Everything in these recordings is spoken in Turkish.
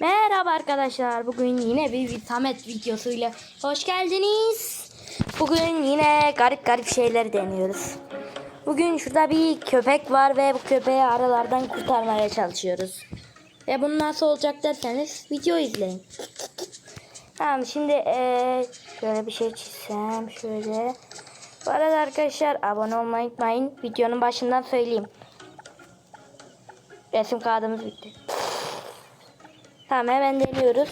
Merhaba arkadaşlar. Bugün yine bir Samet videosuyla hoş geldiniz. Bugün yine garip garip şeyler deniyoruz. Bugün şurada bir köpek var ve bu köpeği aralardan kurtarmaya çalışıyoruz. Ve bunu nasıl olacak derseniz video izleyin. Tamam şimdi eee, şöyle bir şey çizsem şöyle. Bu arada arkadaşlar abone olmayı unutmayın. Videonun başından söyleyeyim. Resim kağıdımız bitti. Tamam hemen deniyoruz.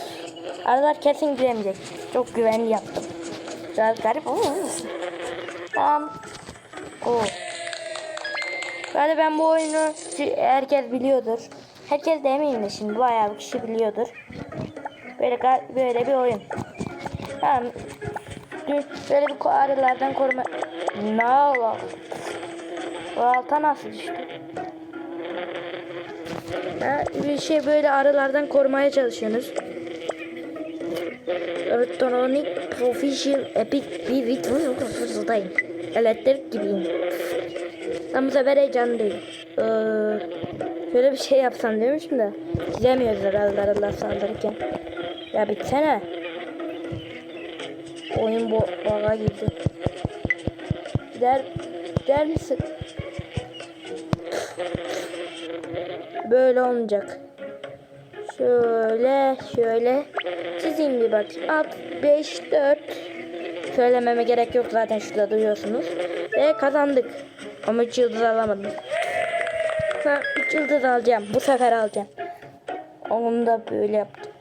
Aralar kesin giremeyecek. Çok güvenli yaptım. Biraz garip ama. Tamam. Oo. Böyle ben bu oyunu herkes biliyordur. Herkes demeyeyim de şimdi bayağı bir kişi biliyordur. Böyle böyle bir oyun. Tamam. Böyle bir arılardan koruma. Ne Allah. O alta nasıl düştü? Bir şey böyle arılardan korumaya çalışıyorsunuz. Elektronik Professional Epic bir videodayım. Elektrik gibiyim. Ama bu sefer heyecanlıyım. Ee, şöyle bir şey yapsam demiştim de. Çizemiyoruz herhalde arılar saldırırken. Ya bitsene. Oyun bu baga girdi. Gider, gider misin? Böyle olmayacak. Şöyle şöyle çizeyim bir bak. 6 5 4 Söylememe gerek yok zaten şurada duyuyorsunuz. Ve kazandık. Ama 3 yıldız alamadım. Ben 3 yıldız alacağım. Bu sefer alacağım. Onu da böyle yaptım.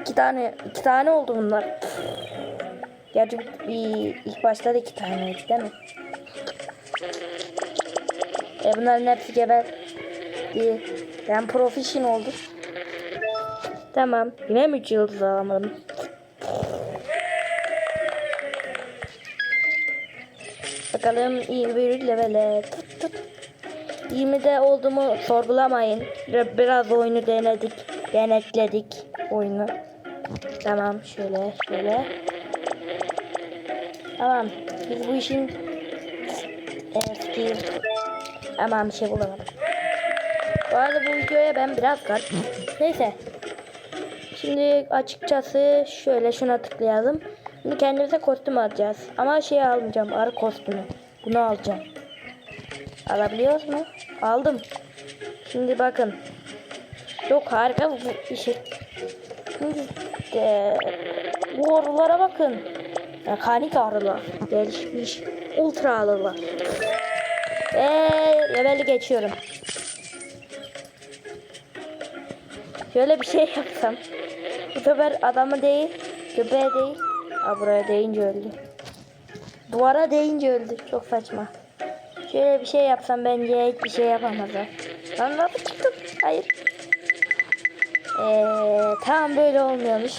2 tane 2 tane oldu bunlar. Gerçi bir, ilk başta da 2 taneydi değil mi? E bunların hepsi geber. İyi. Ben profesyonel oldum. Tamam. Yine mi 3 yıldız alamadım? Bakalım 21 levele. Tıt tıt. 20'de olduğumu sorgulamayın. Bir- Biraz oyunu denedik. Denetledik oyunu. Tamam şöyle şöyle. Tamam. Biz bu işin eski Aman bir şey bulamadım. Bu arada bu videoya ben biraz garip. Neyse. Şimdi açıkçası şöyle şuna tıklayalım. Şimdi kendimize kostüm alacağız. Ama şey almayacağım. Arı kostümü. Bunu alacağım. Alabiliyoruz mu? Aldım. Şimdi bakın. Çok harika bu işi. Şimdi de, bu arılara bakın. Mekanik arılar. Gelişmiş. Ultra arılar. Eee leveli geçiyorum. Şöyle bir şey yapsam. Bu sefer adamı değil, köpeğe değil. Aa buraya değince öldü. Duvara değince öldü. Çok saçma. Şöyle bir şey yapsam bence hiçbir şey yapamazlar. Lan nasıl çıktım? Hayır. Ee, tamam böyle olmuyormuş.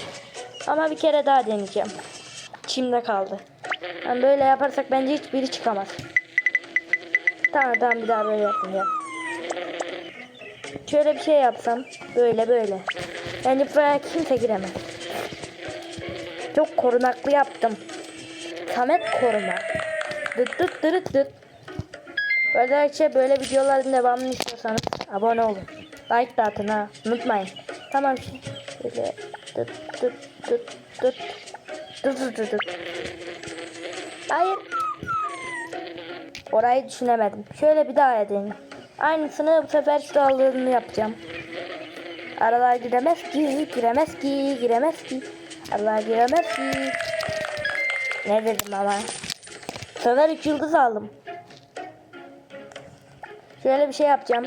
Ama bir kere daha deneyeceğim. İçimde kaldı. Yani böyle yaparsak bence hiçbiri çıkamaz. Tamam tamam bir daha böyle yapmayacağım. Şöyle bir şey yapsam. Böyle böyle. Yani buraya kimse giremez. Çok korunaklı yaptım. Samet koruma. Dıt dıt dırıt dıt. Böylece böyle videoların devamını istiyorsanız abone olun. Like de atın ha. Unutmayın. Tamam dıt dıt dıt dıt. Dıt dıt dıt dıt. Hayır. Orayı düşünemedim. Şöyle bir daha edeyim. Aynısını bu sefer şuralarını yapacağım. Aralar giremez ki, giremez ki, giremez ki. Aralar giremez ki. Ne dedim ama. Bu sefer 3 yıldız aldım. Şöyle bir şey yapacağım.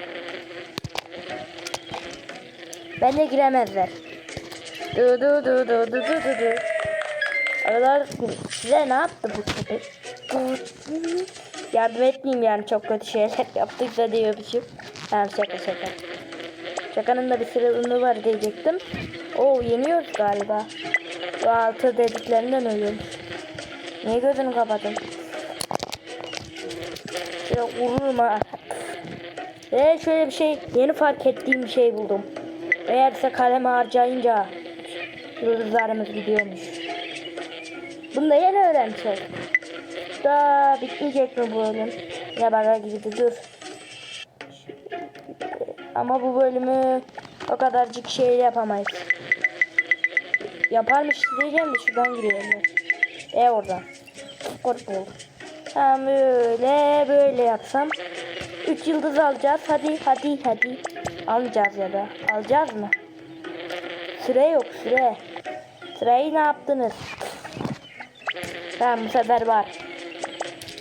Ben de giremezler. Du du du du du du du du. Aralar size ne yaptı bu köpek? Yardım etmeyeyim yani çok kötü şeyler yaptıysa diyormuşum. Tamam şaka şaka. Şakanın da bir sırrını var diyecektim. Oo yeniyoruz galiba. Bu altı dediklerinden ölüyorum. Niye gözünü kapadın? Şöyle vururum ha. Ve şöyle bir şey yeni fark ettiğim bir şey buldum. Eğerse kalemi harcayınca yıldızlarımız gidiyormuş. Bunu da yeni öğrenmiş oldum. Da bitmeyecek mi bu bölüm? Ya bana gibi dur. Ama bu bölümü O kadarcık şey yapamayız. Yaparmış diyeceğim de şuradan giriyorum. E oradan. Korkma oldu. Tamam böyle böyle yapsam. 3 yıldız alacağız. Hadi hadi hadi. Alacağız ya da. Alacağız mı? Süre yok süre. Süreyi ne yaptınız? Tamam bu sefer var.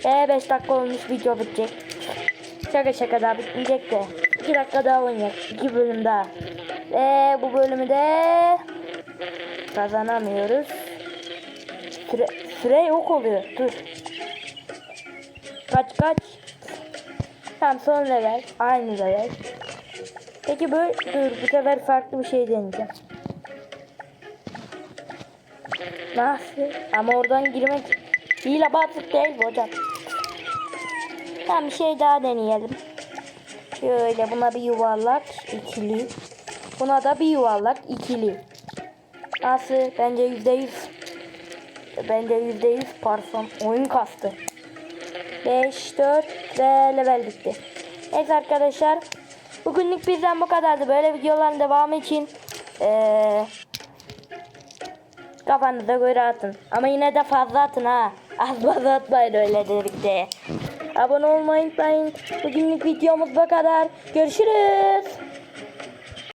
E 5 dakika olmuş video bitecek. Şaka şaka daha bitmeyecek de. 2 dakika daha oynayacak. 2 bölüm daha. Ve bu bölümü de kazanamıyoruz. Süre, süre yok oluyor. Dur. Kaç kaç. Tamam son level. Aynı level. Peki böyle dur bu sefer farklı bir şey deneyeceğim. Nasıl? Ama oradan girmek hile batık değil bu hocam. Tamam bir şey daha deneyelim. Şöyle buna bir yuvarlak ikili. Buna da bir yuvarlak ikili. Nasıl? Bence yüzde yüz. Bence yüzde yüz parfüm. Oyun kastı. 5, 4 ve level bitti. Evet arkadaşlar. Bugünlük bizden bu kadardı. Böyle videoların devamı için eee kafanıza göre atın. Ama yine de fazla atın ha. Az fazla atmayın öyle dedik de. Abone olmayı unutmayın. Bugünlük videomuz bu kadar. Görüşürüz.